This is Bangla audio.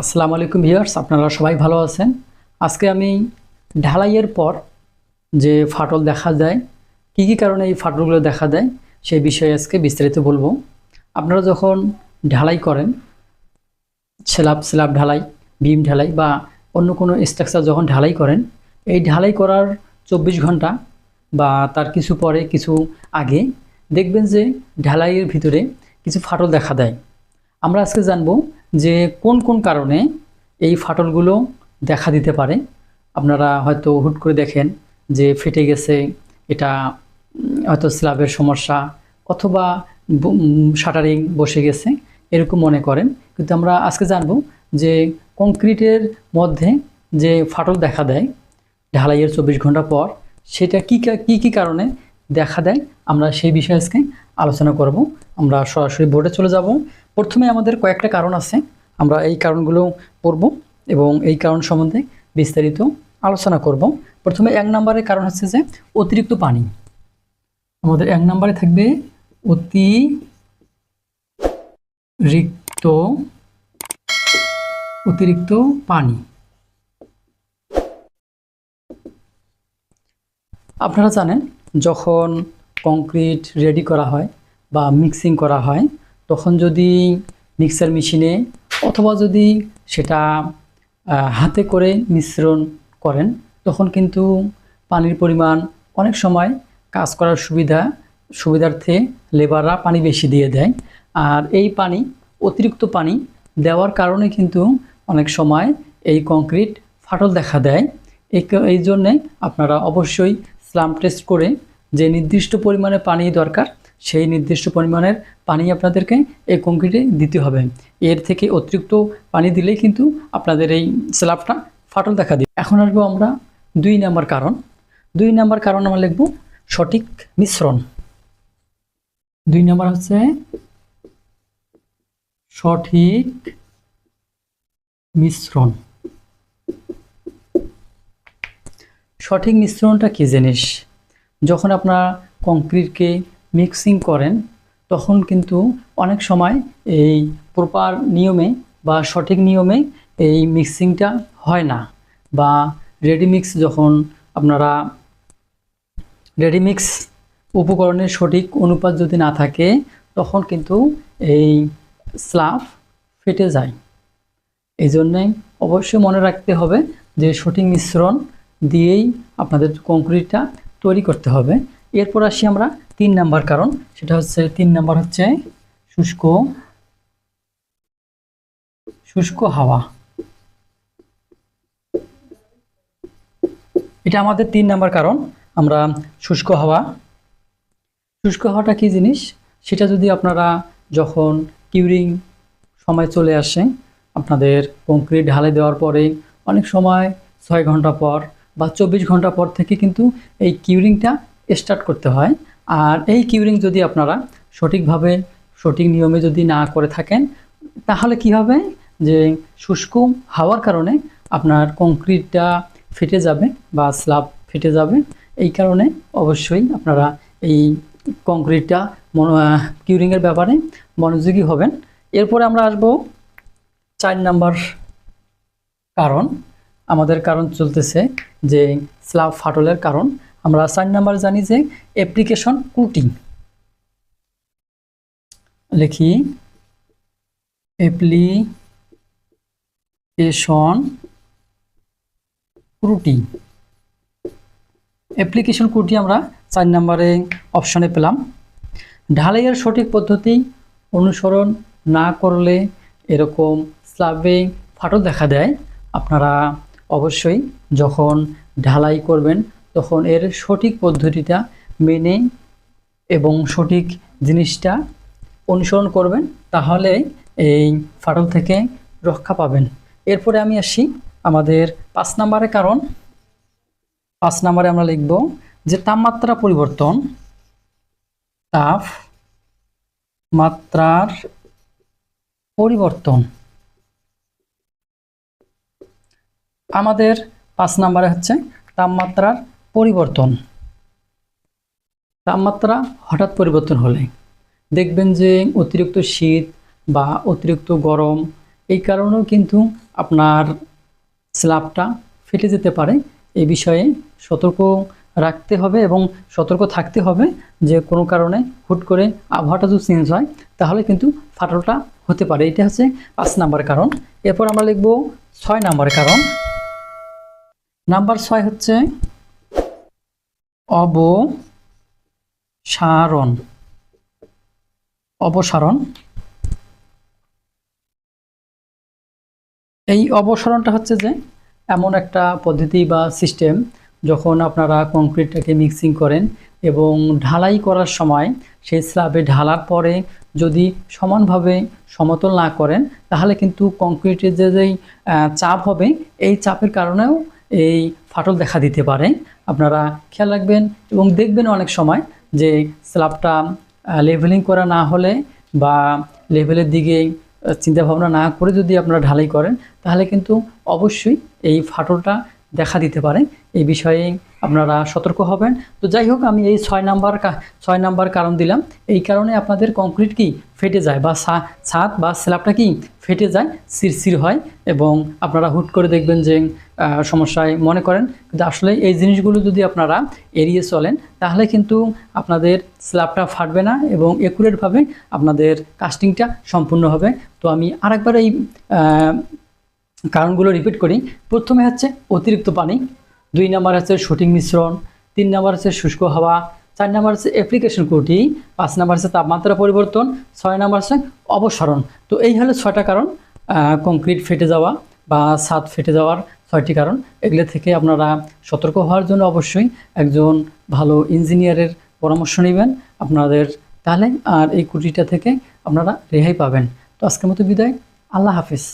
আসসালামু আলাইকুম ভিউয়ার্স, আপনারা সবাই ভালো আছেন? আজকে আমি ঢালাইয়ের পর যে ফাটল দেখা যায় কী কী কারণে এই ফাটলগুলো দেখা দেয়, সেই বিষয়ে আজকে বিস্তারিত বলব। আপনারা যখন ঢালাই করেন, স্ল্যাব স্ল্যাব ঢালাই বিম ঢালাই বা অন্য কোনো স্ট্রাকচার যখন ঢালাই করেন, এই ঢালাই করার চব্বিশ ঘণ্টা বা তার কিছু পরে, কিছু আগে দেখবেন যে ঢালাইয়ের ভিতরে কিছু ফাটল দেখা দেয়। আমরা আজকে জানব যে কোন কোন কারণে এই ফাটলগুলো দেখা দিতে পারে। আপনারা হয়তো হুট করে দেখেন যে ফেটে গেছে, এটা হয়তো স্ল্যাবের সমস্যা অথবা শাটারিং বসে গেছে, এরকম মনে করেন। কিন্তু আমরা আজকে জানব যে কংক্রিটের মধ্যে যে ফাটল দেখা দেয় ঢালাইয়ের চব্বিশ ঘণ্টা পর, সেটা কী কী কী কারণে দেখা দেয়? আমরা সেই বিষয়ে আজকে আলোচনা করব। আমরা সরাসরি বোর্ডে চলে যাব। প্রথমে আমাদের কয়েকটা কারণ আছে। আমরা এই কারণগুলো পড়ব এবং এই কারণ সম্বন্ধে বিস্তারিত আলোচনা করব। প্রথমে এক নম্বরের কারণ হচ্ছে যে অতিরিক্ত পানি। আমাদের এক নম্বরে থাকবে অতিরিক্ত অতিরিক্ত পানি। আপনারা জানেন, যখন কংক্রিট রেডি করা হয় বা মিক্সিং করা হয় তখন যদি মিক্সার মেশিনে অথবা যদি সেটা হাতে করে মিশ্রণ করেন, তখন কিন্তু পানির পরিমাণ অনেক সময় কাজ করার সুবিধা, সুবিধার্থে লেবাররা পানি বেশি দিয়ে দেয়। আর এই পানি, অতিরিক্ত পানি দেওয়ার কারণে কিন্তু অনেক সময় এই কংক্রিট ফাটল দেখা দেয়। এই জন্যে আপনারা অবশ্যই স্লাম টেস্ট করে যে নির্দিষ্ট পরিমাণে পানি দরকার সেই নির্দিষ্ট পরিমাণের পানি আপনাদেরকে এই কংক্রিটে দিতে হবে। এর থেকে অতিরিক্ত পানি দিলেই কিন্তু আপনাদের এই স্ল্যাবটা ফাটল দেখা দিবে। এখন আসব আমরা দুই নাম্বার কারণ। দুই নাম্বার কারণ আমরা লিখব সঠিক মিশ্রণ। দুই নাম্বার হচ্ছে সঠিক মিশ্রণ। সঠিক মিশ্রণটা কী জিনিস? যখন আপনারা কংক্রিটকে মিক্সিং করেন, তখন কিন্তু অনেক সময় এই প্রপার নিয়মে বা সঠিক নিয়মে এই মিক্সিংটা হয় না। বা রেডিমিক্স যখন আপনারা, রেডিমিক্স উপকরণের সঠিক অনুপাত যদি না থাকে, তখন কিন্তু এই স্লাব ফেটে যায়। এই জন্যে অবশ্যই মনে রাখতে হবে যে সঠিক মিশ্রণ দিয়েই আপনাদের কংক্রিটটা তৈরি করতে হবে। এরপর আসি আমরা তিন নাম্বার কারণ। সেটা হচ্ছে তিন নাম্বার হচ্ছে শুষ্ক শুষ্ক হাওয়া। এটা আমাদের তিন নাম্বার কারণ। আমরা শুষ্ক হাওয়া। শুষ্ক হাওয়াটা কী জিনিস? সেটা যদি আপনারা যখন কিউরিং সময় চলে আসে, আপনাদের কংক্রিট ঢালাই দেওয়ার পরে অনেক সময় ছয় ঘণ্টা পর বা চব্বিশ ঘণ্টা পর থেকে কিন্তু এই কিউরিংটা স্টার্ট করতে হয়। আর এই কিউরিং যদি আপনারা সঠিকভাবে, সঠিক নিয়মে যদি না করে থাকেন, তাহলে কি হবে? যে শুষ্ক হাওয়ার কারণে আপনার কংক্রিটটা ফেটে যাবে বা স্ল্যাব ফেটে যাবে। এই কারণে অবশ্যই আপনারা এই কংক্রিটটা কিউরিংয়ের ব্যাপারে মনোযোগী হবেন। এরপরে আমরা আসব চার নাম্বার কারণ। আমাদের কারণ চলতেছে যে স্ল্যাব ফাটলের কারণ। আমরা চার নাম্বার জানি যে অ্যাপ্লিকেশন কুটিং লিখি অ্যাপ্লিকেশন ক্রুটি অ্যাপ্লিকেশন ক্রুটি আমরা চার নম্বরে অপশনে পেলাম। ঢালাইয়ের সঠিক পদ্ধতি অনুসরণ না করলে এরকম স্ল্যাবে ফাটল দেখা দেয়। আপনারা অবশ্যই যখন ঢালাই করবেন তখন এর সঠিক পদ্ধতিটা মেনে এবং সঠিক জিনিসটা অনুসরণ করবেন, তাহলে এই ফাটল থেকে রক্ষা পাবেন। এরপরে আমি আসি আমাদের পাঁচ নম্বরের কারণ। পাঁচ নম্বরে আমরা লিখব যে তাপমাত্রা পরিবর্তন, তাপ মাত্রার পরিবর্তন। আমাদের পাঁচ নম্বরে হচ্ছে তাপমাত্রার পরিবর্তন। তাপমাত্রা হঠাৎ পরিবর্তন হলে দেখবেন যে অতিরিক্ত শীত বা অতিরিক্ত গরম, এই কারণেও কিন্তু আপনার স্ল্যাবটা ফেটে যেতে পারে। এই বিষয়ে সতর্ক রাখতে হবে এবং সতর্ক থাকতে হবে যে কোনো কারণে হুট করে আবহাওয়াটা যদি চেঞ্জ হয়, তাহলে কিন্তু ফাটলটা হতে পারে। এটা হচ্ছে পাঁচ নাম্বার কারণ। এরপর আমরা লিখব ছয় নাম্বার কারণ। নাম্বার ছয় হচ্ছে অবসারণ। অবসারণ? এই অবসরণটা হচ্ছে যে এমন একটা পদ্ধতি বা সিস্টেম যখন আপনারা কংক্রিটটাকে মিক্সিং করেন এবং ঢালাই করার সময় সেই স্ল্যাবে ঢালার পরে যদি সমানভাবে সমতল না করেন, তাহলে কিন্তু কংক্রিটের যে যেই চাপ হবে, এই চাপের কারণেও এই ফাটল দেখা দিতে পারে। আপনারা খেয়াল রাখবেন এবং দেখবেন অনেক সময় যে স্ল্যাবটা লেভেলিং করা না হলে বা লেভেলের দিকে চিন্তাভাবনা না করে যদি আপনারা ঢালাই করেন, তাহলে কিন্তু অবশ্যই এই ফাটলটা দেখা দিতে পারে এই বিষয়ে আপনারা সতর্ক হবেন। তো যাই হোক, আমি এই ছয় নাম্বার ছয় নাম্বার কারণ দিলাম। এই কারণে আপনাদের কংক্রিট কি ফেটে যায় বা ছাদ বা স্ল্যাবটা কি ফেটে যায়, সিরসির হয় এবং আপনারা হুট করে দেখবেন যে সমস্যায় মনে করেন। কিন্তু আসলে এই জিনিসগুলো যদি আপনারা এড়িয়ে চলেন, তাহলে কিন্তু আপনাদের স্ল্যাবটা ফাটবে না এবং একুরেটভাবে আপনাদের কাস্টিংটা সম্পূর্ণ হবে। তো আমি আরেকবার এই কারণগুলো রিপিট করি। প্রথমে হচ্ছে অতিরিক্ত পানি, দুই নাম্বার হচ্ছে শুটিং মিশ্রণ, তিন নাম্বার হচ্ছে শুষ্ক হাওয়া, চার নাম্বার হচ্ছে অ্যাপ্লিকেশন কোটি, পাঁচ নাম্বার হচ্ছে তাপমাত্রা পরিবর্তন, ছয় নাম্বার হচ্ছে অবসরণ তো এই হলো ছয়টা কারণ কংক্রিট ফেটে যাওয়া বা ছাদ ফেটে যাওয়ার ছয়টি কারণ। এগুলো থেকে আপনারা সতর্ক হওয়ার জন্য অবশ্যই একজন ভালো ইঞ্জিনিয়ারের পরামর্শ নেবেন আপনাদের। তাহলে আর এই কুটিটা থেকে আপনারা রেহাই পাবেন। তো আজকের মতো বিদায়। আল্লাহ হাফিজ।